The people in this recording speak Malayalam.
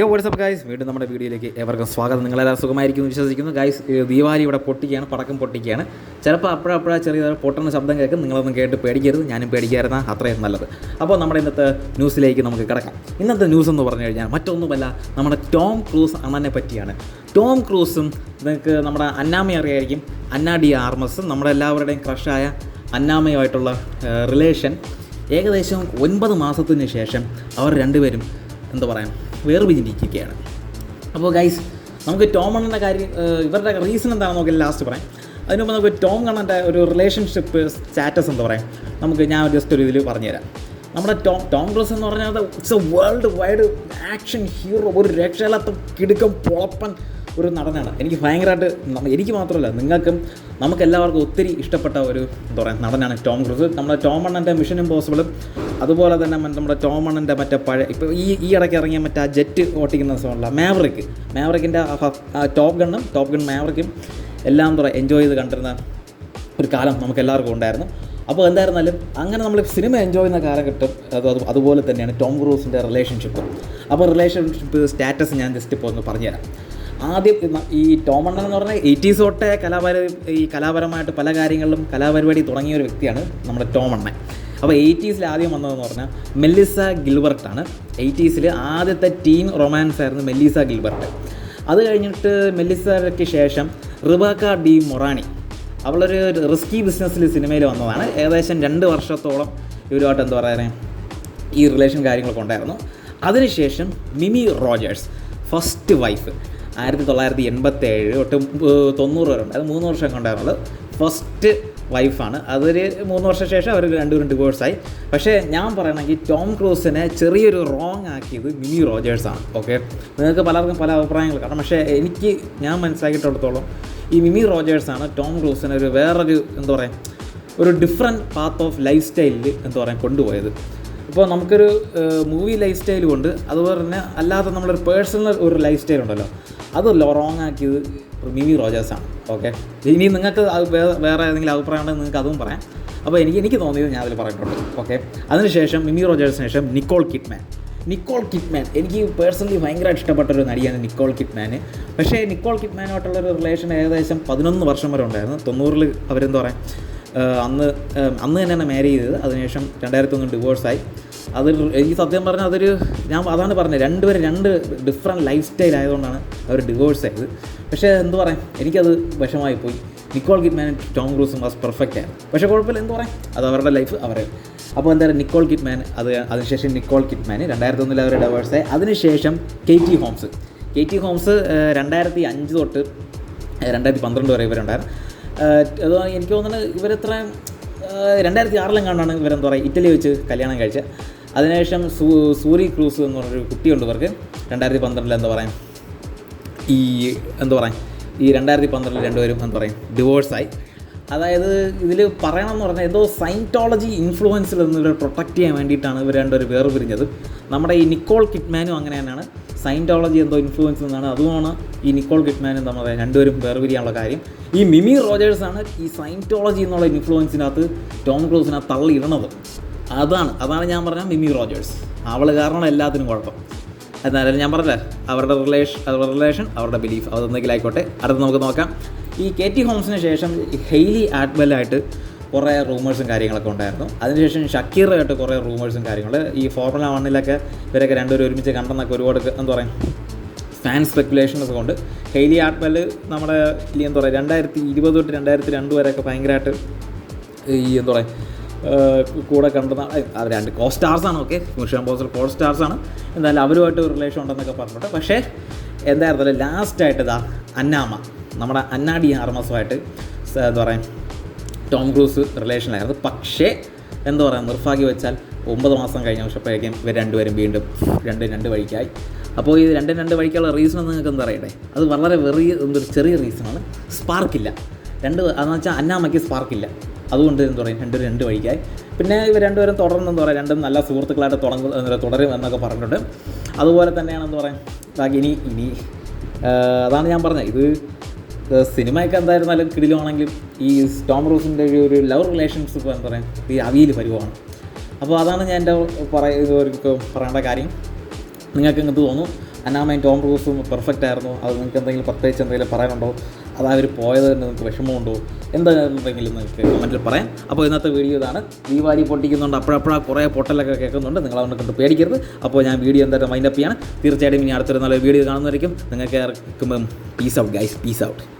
യോ വാട്സപ്പ് ഗൈസ് വീണ്ടും നമ്മുടെ വീഡിയോയിലേക്ക് എവർക്കും സ്വാഗതം. നിങ്ങളെല്ലാം സുഖമായിരിക്കും വിശ്വസിക്കുന്നു. ഗൈസ് ദീപാവലി ഇവിടെ പൊട്ടിക്കുകയാണ് പടക്കം പൊട്ടിക്കുകയാണ്. ചിലപ്പോൾ അപ്പോഴപ്പോഴാ ചെറിയ പൊട്ടുന്ന ശബ്ദം കേൾക്കും. നിങ്ങളൊന്നും കേട്ട് പേടിക്കരുത്. ഞാനും പേടിക്കായിരുന്ന അത്രയും നല്ലത്. അപ്പോൾ നമ്മുടെ ഇന്നത്തെ ന്യൂസിലേക്ക് നമുക്ക് കിടക്കാം. ഇന്നത്തെ ന്യൂസ് എന്ന് പറഞ്ഞു കഴിഞ്ഞാൽ മറ്റൊന്നുമല്ല നമ്മുടെ ടോം ക്രൂസ് അണ്ണനെ പറ്റിയാണ്. ടോം ക്രൂസും നിങ്ങൾക്ക് നമ്മുടെ അന്നാമയെ അറിയായിരിക്കും. അന്നാ ഡി ആർമസും നമ്മുടെ എല്ലാവരുടെയും ക്രഷായ അന്നാമയുമായിട്ടുള്ള റിലേഷൻ ഏകദേശം ഒൻപത് മാസത്തിന് ശേഷം അവർ രണ്ടുപേരും എന്താ പറയുക വേർപിരിഞ്ഞിരിക്കുകയാണ് അപ്പോൾ ഗൈസ് നമുക്ക് ടോം അണ്ണന്റെ കാര്യം ഇവരുടെ റീസൺ എന്താണെന്ന് നോക്കി ലാസ്റ്റ് പറയാം. അതിനുമ്പോൾ നമുക്ക് ടോം കണ്ണന്റെ ഒരു റിലേഷൻഷിപ്പ് സ്റ്റാറ്റസ് എന്താ പറയാം. നമുക്ക് ഞാൻ ജസ്റ്റ് ഒരു ഇതിൽ പറഞ്ഞുതരാം. നമ്മുടെ ടോം ടോം ക്രൂസ് എന്ന് പറഞ്ഞാൽ it's a worldwide action hero ഒരു രക്ഷയില്ലാത്ത കിടുക്കം പൊളപ്പൻ ഒരു നടനാണ്. എനിക്ക് ഭയങ്കരമായിട്ട് എനിക്ക് മാത്രമല്ല നിങ്ങൾക്കും നമുക്ക് എല്ലാവർക്കും ഒത്തിരി ഇഷ്ടപ്പെട്ട ഒരു എന്താ പറയുക നടനാണ് ടോം ക്രൂസ്. നമ്മുടെ ടോം അണ്ണന്റെ മിഷൻ ഇമ്പോസിബിളും അതുപോലെ തന്നെ നമ്മുടെ ടോം അണ്ണന്റെ മറ്റേ പഴയ ഇപ്പോൾ ഈ ഈ ഇടയ്ക്ക് ഇറങ്ങിയ മറ്റേ ആ ജെറ്റ് ഓട്ടിക്കുന്ന സോണില്ല മാവറിക്ക് മാവറിക്കിന്റെ ടോപ്പ് ഗണ്ണും ടോപ്പ് ഗൺ മാവറിക്കും എല്ലാം എന്താ പറയുക എൻജോയ് ചെയ്ത് കണ്ടിരുന്ന ഒരു കാലം നമുക്ക് എല്ലാവർക്കും ഉണ്ടായിരുന്നു. അപ്പോൾ എന്തായിരുന്നാലും അങ്ങനെ നമ്മൾ സിനിമ എൻജോയ് ചെയ്യുന്ന കാലഘട്ടം അത് അതുപോലെ തന്നെയാണ് ടോം ക്രൂസിന്റെ റിലേഷൻഷിപ്പ് അപ്പോൾ റിലേഷൻഷിപ്പ് സ്റ്റാറ്റസ് ഞാൻ ജസ്റ്റ് ഇപ്പോൾ ഒന്ന് പറഞ്ഞുതരാം. ആദ്യം ഈ ടോമണ്ണൻ എന്ന് പറഞ്ഞാൽ എയ്റ്റീസ് തൊട്ടേ കലാപര ഈ കലാപരമായിട്ട് പല കാര്യങ്ങളിലും കലാപരിപാടി തുടങ്ങിയ ഒരു വ്യക്തിയാണ് നമ്മുടെ ടോമണ്ണൻ അപ്പോൾ എയ്റ്റീസിൽ ആദ്യം വന്നതെന്ന് പറഞ്ഞാൽ മെല്ലിസ ഗിൽബർട്ടാണ് എയ്റ്റീസിൽ ആദ്യത്തെ ടീം റൊമാൻസ് ആയിരുന്നു മെല്ലിസ ഗിൽബർട്ട്. അത് കഴിഞ്ഞിട്ട് മെല്ലിസയ്ക്ക് ശേഷം റിബാക്ക ഡി മൊറാണി. അവളൊരു റിസ്കി ബിസിനസ്സിൽ സിനിമയിൽ വന്നതാണ്. ഏകദേശം രണ്ട് വർഷത്തോളം ഇവരുമായിട്ട് എന്താ പറയുക ഈ റിലേഷൻ കാര്യങ്ങളൊക്കെ ഉണ്ടായിരുന്നു. അതിനുശേഷം മിമി റോജേഴ്സ് ഫസ്റ്റ് വൈഫ് ആയിരത്തി തൊള്ളായിരത്തി എൺപത്തി ഏഴ് തൊട്ട് തൊണ്ണൂറ് വരെ ഉണ്ട്. മൂന്ന് വർഷം കൊണ്ടായിരുന്നുള്ളത് ഫസ്റ്റ് വൈഫാണ് അതൊരു മൂന്ന് വർഷം ശേഷം അവർ രണ്ടുപേരും ഡിവോഴ്സായി പക്ഷേ ഞാൻ പറയണമെങ്കിൽ ടോം ക്രൂസിനെ ചെറിയൊരു റോങ് ആക്കിയത് മിനി റോജേഴ്സാണ്. ഓക്കെ നിങ്ങൾക്ക് പലർക്കും പല അഭിപ്രായങ്ങൾ കാണാം. പക്ഷേ എനിക്ക് ഞാൻ മനസ്സിലാക്കിയിടത്തോളം ഈ മിമി റോജേഴ്സാണ് ടോം ക്രൂസിനെ ഒരു വേറൊരു എന്താ പറയുക ഒരു ഡിഫറെന്റ് പാത്ത് ഓഫ് ലൈഫ് സ്റ്റൈലിൽ എന്താ പറയുക കൊണ്ടുപോയത്. ഇപ്പോൾ നമുക്കൊരു മൂവി ലൈഫ് സ്റ്റൈൽ കൊണ്ട് അതുപോലെ തന്നെ അല്ലാതെ നമ്മളൊരു പേഴ്സണൽ ഒരു ലൈഫ് സ്റ്റൈൽ ഉണ്ടല്ലോ. അത് റോങ് ആക്കിയത് മിമി റോജേഴ്സാണ്. ഓക്കെ? ഇനി നിങ്ങൾക്ക് വേറെ ഏതെങ്കിലും അഭിപ്രായം ഉണ്ടെങ്കിൽ നിങ്ങൾക്ക് അതും പറയാം. അപ്പോൾ എനിക്ക് എനിക്ക് തോന്നിയത് ഞാൻ അതിൽ പറഞ്ഞിട്ടുണ്ട്. ഓക്കെ? അതിനുശേഷം മിമി റോജേഴ്സിന് ശേഷം നിക്കോൾ കിറ്റ്മാൻ നിക്കോൾ കിറ്റ്മാൻ എനിക്ക് പേഴ്സണലി ഭയങ്കരമായിട്ട് ഇഷ്ടപ്പെട്ട ഒരു നടിയാണ് നിക്കോൾ കിറ്റ്മാൻ പക്ഷേ നിക്കോൾ കിറ്റ്മാനുമായിട്ടുള്ള ഒരു റിലേഷൻ ഏകദേശം പതിനൊന്ന് വർഷം വരെ ഉണ്ടായിരുന്നു. തൊണ്ണൂറിൽ അവരെന്താ പറയുക അന്ന് അന്ന് തന്നെയാണ് മാരി ചെയ്തത്. അതിനുശേഷം രണ്ടായിരത്തി ഒന്ന് ഡിവോഴ്സായി അത് ഈ സത്യം പറഞ്ഞാൽ അതൊരു ഞാൻ അതാണ് പറഞ്ഞത്. രണ്ടുപേരും രണ്ട് ഡിഫറെന്റ് ലൈഫ് സ്റ്റൈൽ ആയതുകൊണ്ടാണ് അവർ ഡിവോഴ്സ് ആയത്. പക്ഷേ എന്ത് പറയാം എനിക്കത് വിഷമായി പോയി. നിക്കോൾ കിറ്റ്മാനും ടോം ക്രൂസും വാസ് പെർഫെക്റ്റ് ആയിരുന്നു. പക്ഷേ കുഴപ്പമില്ല. എന്ത് പറയാം അത് അവരുടെ ലൈഫ് അവരെ. അപ്പോൾ എന്തായാലും നിക്കോൾ കിറ്റ്മാൻ അത് അതിനുശേഷം നിക്കോൾ കിറ്റ്മാൻ രണ്ടായിരത്തി ഒന്നിൽ അവർ ഡിവോഴ്സായി അതിനുശേഷം K T Holmes K T Holmes രണ്ടായിരത്തി അഞ്ച് തൊട്ട് രണ്ടായിരത്തി പന്ത്രണ്ട് വരെ ഇവരുണ്ടായിരുന്നു. അത് എനിക്ക് തോന്നുന്നത് ഇവരെത്ര രണ്ടായിരത്തി ആറിലും കണ്ടാണ് ഇവരെന്താ പറയുക ഇറ്റലി വെച്ച് കല്യാണം കഴിച്ചത്. അതിനുശേഷം സൂ സൂരി ക്രൂസ് എന്ന് പറഞ്ഞൊരു കുട്ടിയുണ്ട് ഇവർക്ക് രണ്ടായിരത്തി പന്ത്രണ്ടിൽ എന്താ പറയുക ഈ എന്താ പറയുക ഈ രണ്ടായിരത്തി പന്ത്രണ്ടിൽ രണ്ടുപേരും എന്താ പറയും. ഡിവോഴ്സായി അതായത് ഇതിൽ പറയണമെന്ന് പറഞ്ഞാൽ ഏതോ സൈന്റോളജി ഇൻഫ്ലുവൻസിൽ നിന്ന് ഇവരെ പ്രൊട്ടക്റ്റ് ചെയ്യാൻ വേണ്ടിയിട്ടാണ് ഇവർ രണ്ടുപേരും വേർപിരിഞ്ഞത്. നമ്മുടെ ഈ നിക്കോൾ കിറ്റ്മാനും അങ്ങനെ തന്നെയാണ്. സൈന്റോളജി എന്തോ ഇൻഫ്ലുവൻസ് എന്നാണ്. അതുമാണ് ഈ നിക്കോൾ കിറ്റ്മാനും നമ്മൾ രണ്ടുപേരും വേർപിരിയാനുള്ള കാര്യം. ഈ മിമി റോജേഴ്സാണ് ഈ സൈന്റോളജി എന്നുള്ള ഇൻഫ്ലുവൻസിനകത്ത് ടോം തള്ളി തള്ളിയിടണത്. അതാണ് അതാണ് ഞാൻ പറഞ്ഞ മിമി റോജേഴ്സ് അവൾ കാരണം എല്ലാത്തിനും കുഴപ്പം. എന്നാലും ഞാൻ പറഞ്ഞില്ല അവരുടെ റിലേഷൻ അവരുടെ റിലേഷൻ അവരുടെ ബിലീഫ് അതെന്തെങ്കിലും ആയിക്കോട്ടെ. അടുത്ത് നമുക്ക് നോക്കാം. ഈ കെ ടി ഹോംസിന് ശേഷം ഹെയ്ലി ആറ്റ്ബെല്ലായിട്ട് കുറേ റൂമേഴ്സും കാര്യങ്ങളൊക്കെ ഉണ്ടായിരുന്നു. അതിനുശേഷം ഷക്കീറായിട്ട് കുറേ റൂമേഴ്സും കാര്യങ്ങൾ ഈ ഫോർമുല വണ്ണിലൊക്കെ ഇവരൊക്കെ രണ്ടുപേരും ഒരുമിച്ച് കണ്ടെന്നൊക്കെ ഒരുപാട് എന്താ പറയുക ഫാൻ സ്പെക്കുലേഷൻസ് കൊണ്ട് ഹെയ്ലി ആർട്ട്ബെൽ നമ്മുടെ എന്താ പറയുക രണ്ടായിരത്തി ഇരുപത് തൊട്ട് രണ്ടായിരത്തി രണ്ട് വരെയൊക്കെ ഭയങ്കരമായിട്ട് ഈ എന്താ പറയുക കൂടെ കണ്ടെന്ന അത് രണ്ട് കോ സ്റ്റാർസാണ് ഓക്കെ മിഷൻ ബോസർ കോ സ്റ്റാർസാണ് എന്തായാലും അവരുമായിട്ട് റിലേഷൻ ഉണ്ടെന്നൊക്കെ പറഞ്ഞിട്ട് പക്ഷേ എന്തായിരുന്നല്ലോ ലാസ്റ്റായിട്ട് ഇതാ അന്നാമ നമ്മുടെ അന്നാഡി ആർമസുമായിട്ട് എന്താ പറയുക ടോം ക്രൂസ് റിലേഷനിലായിരുന്നു പക്ഷേ എന്താ പറയുക നിർഭാഗ്യം വെച്ചാൽ ഒമ്പത് മാസം കഴിഞ്ഞ വർഷപ്പോഴേക്കും ഇവർ രണ്ടുപേരും വീണ്ടും രണ്ട് രണ്ട് വഴിക്കായി. അപ്പോൾ ഈ രണ്ടും രണ്ട് വഴിക്കുള്ള റീസൺ എന്ന് നിങ്ങൾക്ക് എന്താ പറയട്ടെ അത് വളരെ വെറിയ എന്തൊരു ചെറിയ റീസണാണ് സ്പാർക്കില്ല രണ്ട് അതെന്ന് വെച്ചാൽ അന്നാമയ്ക്ക് സ്പാർക്കില്ല അതുകൊണ്ട് എന്താ പറയുക രണ്ടും രണ്ട് വഴിക്കായി. പിന്നെ ഇവർ രണ്ടുപേരും തുടർന്ന് എന്താ പറയുക രണ്ടും നല്ല സുഹൃത്തുക്കളായിട്ട് തുടങ്ങും തുടരും എന്നൊക്കെ പറഞ്ഞിട്ടുണ്ട്. അതുപോലെ തന്നെയാണ് എന്താ പറയുക ഇനി ഇനി അതാണ് ഞാൻ പറഞ്ഞത്. ഇത് സിനിമയൊക്കെ എന്തായിരുന്നാലും കിടിലുവാണെങ്കിലും ഈ ടോം റൂസിന്റെ ഒരു ലവ് റിലേഷൻഷിപ്പ് എന്താ പറയുക ഈ അവിയിൽ പരിവാണ്. അപ്പോൾ അതാണ് ഞാൻ എന്റെ പറയുക പറയേണ്ട കാര്യം. നിങ്ങൾക്ക് ഇങ്ങനത്തെ തോന്നും അന്നാമയും ടോം റൂസും പെർഫെക്റ്റ് ആയിരുന്നു. അത് നിങ്ങൾക്ക് എന്തെങ്കിലും പ്രത്യേകിച്ച് എന്തെങ്കിലും പറയാനുണ്ടോ? അത് അവർ പോയത് തന്നെ നിങ്ങൾക്ക് വിഷമമുണ്ടോ? എന്താണെന്നുണ്ടെങ്കിലും നിങ്ങൾക്ക് കമന്റിൽ പറയാം. അപ്പോൾ ഇന്നത്തെ വീഡിയോ ഇതാണ്. ദീപാവലി പൊട്ടിക്കുന്നുണ്ട്. അപ്പോഴപ്പോഴാ കുറേ പൊട്ടലൊക്കെ കേൾക്കുന്നുണ്ട്. നിങ്ങൾ അതുകൊണ്ട് കണ്ട് പേടിക്കരുത്. അപ്പോൾ ഞാൻ വീഡിയോ എന്തായാലും മൈൻഡപ്പ് ചെയ്യാണ്. തീർച്ചയായിട്ടും ഇനി അടുത്തൊരു നല്ല വീഡിയോ കാണുന്നതായിരിക്കും. നിങ്ങൾക്ക് peace out guys peace out